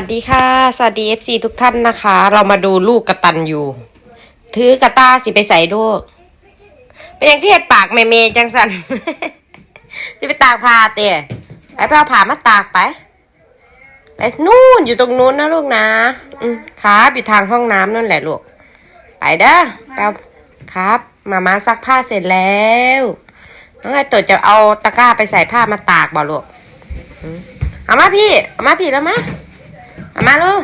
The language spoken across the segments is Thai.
วัสดีค่ะ สวัสดี FC ทุกท่านนะคะ เรามาดูลูกกระตันอยู่ ถือกระตาสิไปใส่ลูกเป็นอย่างที่เห็ดปากเมเมจังสันจะไปตากผ้าเตะไปไปเอาผ้ามาตากไปไปนู่นอยู่ตรงนู้นนะลูกนะ อืมครับอยู่ทางห้องน้ำนั่นแหละลูก ไปเด้อไปเอาครับ มามาซักผ้าเสร็จแล้วน้องไอตัวจะเอาตะกร้าไปใส่ผ้ามาตากบ่ลูกเอามาพี่ เอามาพี่แล้วมาามาลูก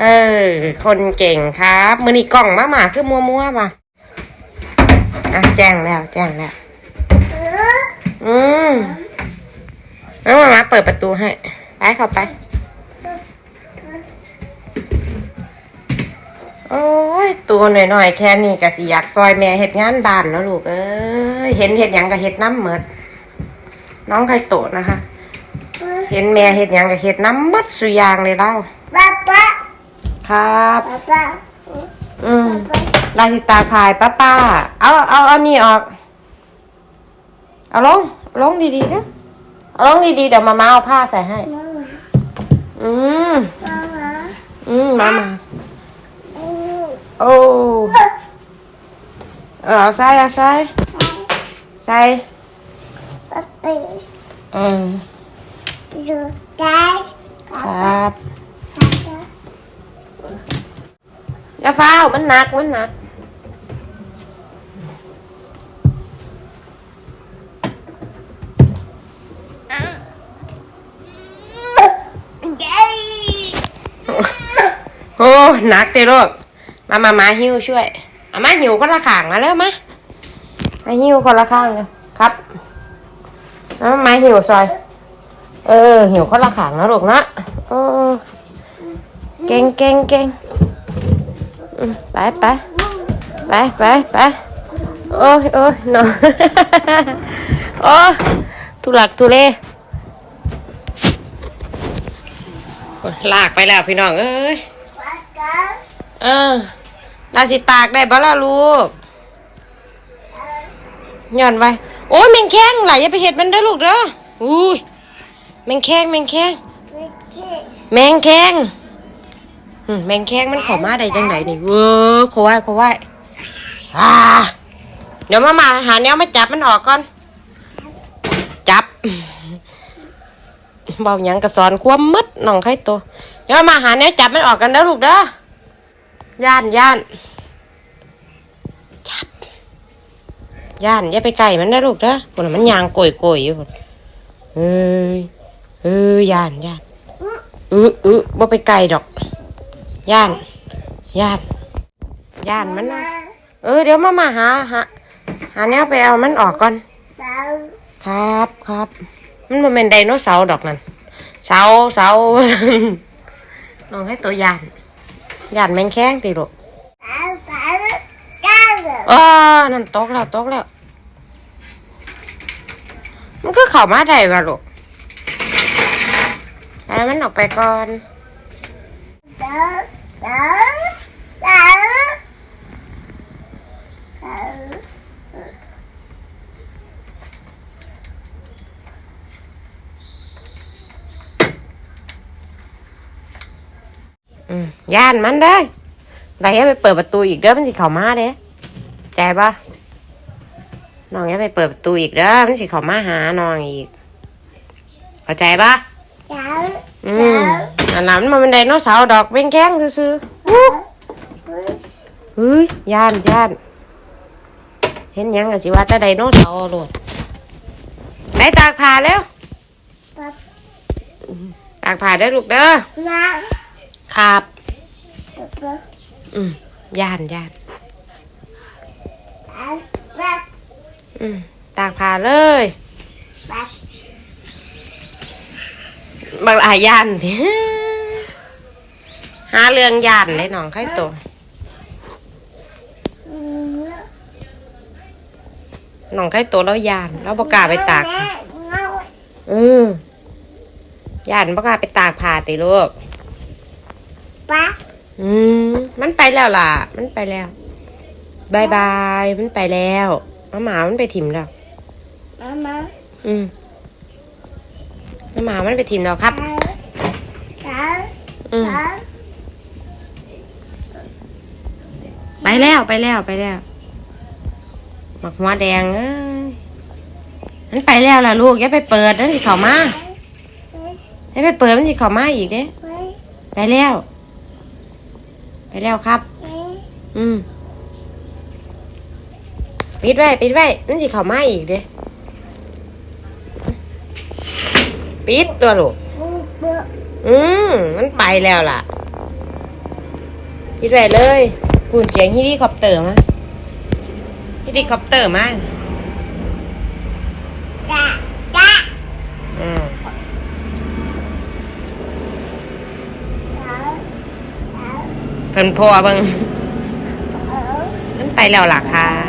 เออ คนเก่งครับมือนี่กล่องมาหมาคือมัวมัวๆว่ะอะแจ้งแล้ว แจ้งแล้ว อืมแล้วมามาเปิดประตูให้ ไปเข้าไป โอ้ย ตัวหน่อยๆ แค่นี้ก็สิอยากซอยแม่เฮ็ดงานบ้านเนาะลูก เอ้ย เห็นเฮ็ดหยังก็เฮ็ดน้ำเหมิดน้องไข่โตนะคะ เห็นแม่เห็ดหยังกับเห็ดน้ำมัดสุอยางเลยเล่าป๊าป๊าครับ ป๊าป๊าอืมลายสิตาพายป้าป้าเอาเอาเอานี่ออก เอาลงเอาลงดีๆนะเอาลงดีๆเดี๋ยวมามาเอาผ้าใส่ให้อืมมามาอืมมามาอืมโอ้เออเอาใส่เอาใส่ใส่ป๊าป๊า อืม ดูได้ป๊าคป๊ารับป๊าอย่าฟ้าวมันหนัก มันหนักเย้โอ้หนักเตลูกมามามาหิ้วช่วยเอามาหิวคนละข้างมาแล้วมามาหิ้วคนละข้างเลยครับเอามาหิวซอย เออ หิวคนละขางนะลูกนะโอ้เก่งเก่งเก่งไปไปไปไปไปโอ้ยโอ้ยนอนโอ้ทุลักทุเลลากไปแล้วพี่น้องเอ้ยเออเราสิตากได้บ่ล่ะลูกย้อนไว้ โอ้ยแมงแข้งไหลอย่าไปเห็ดมันเด้อลูกเด้ออุ้ย แมงแข้งแมงแข้งวิจิแมงแข้งอืมแมงแข้งมันเข้ามาได้จังไดนี่เว้อเขาไว้เขาไว้อ่าเดี๋ยวมามาหาแนวมาจับมันออกก่อน จับเบาหยังกระสอนความมัดน้องไข่ตัวเดี๋ยวมาหาแนวจับมันออกกันเด้อลูกเด้อย่านย่านจับย่านอย่าไปไก่มันนะลูกเด้อคนน่ะมันยางโกยโกยๆอยู่พุ่นเอ้ย เอ้ยย่านย่านอืออือบ่ไปไก่ดอก ย่าน ย่าน ย่านมันนะเออเดี๋ยวมามาหาหาหาแนวไปเอามันออกก่อนป๊าครับครับมันบ่แมันเป็นไดโนเสาร์ดอกนั่นเสาเสาลองให้ตัวยานยานแมงแข้งติลูกป๊าป๊าก้าวอ๋อนั่นตกแล้วตกแล้ว มันก็เข้ามาได้ว่ะลูก ไปมันออกไปก่อนป๊าป๊าป๊าป๊าอืมย่านมันได้ไปอย่าไปเปิดประตูอีกเด้อมันสิเข้ามาเด้ใจปะน้องอย่าไปเปิดประตูอีกเด้อมันสิเข้ามาหาน้องอีกเข้าใจปะ ป๊าอืมอันนั้นมันเป็นไดโนเสาร์ดอกเป็นแข้งซื่อๆอู้เฮ้ยย่านย่านเห็นหยังก็สิว่าจะไดโนเสาร์โลดไปตากผ้าแล้วป๊าตากผ้าได้อลูกเด้อมาครับป๊าป๊าอืมย่านย่านป๊าป๊าอืมตากผ้าเลยป๊า บางหลายย่านหาเรื่องย่านเลยน้องไข่โตวอืมน้องไข่โตวแล้วย่านแล้วประกล้าไปตากแม่เงาอืมย่านประกล้าไปตากผ้าติลูกป๊าอืมมันไปแล้วล่ะ มันไปแล้วบายบายมันไปแล้วมาหมามันไปถิ่มแล้วมามาอืม มาหมามันไปถิ่มแล้วครับป๊าป๊าอืมเออไปแล้วไปแล้วไปแล้วหมักหัวแดงเอ้ยมันไปแล้วล่ะลูกอย่าไปเปิดนั่นสิเขามาอย่าไปเปิดมันสิเขามาอีกเด้เว้ยไปแล้ว ไปแล้วครับเว้ยอืมปิดไว้ปิดไว้มันสิเขามาอีกเด้ ปิดตัวลูกบูอืมมันไปแล้วล่ะปิดไว้เลยปูนเสียงฮิลิคอปเตอร์มาฮิลิคอปเตอร์มาจ้าจ้าอืมเออเออเพิ่นพอเบิ่งมันไปแล้วล่ะค่ะ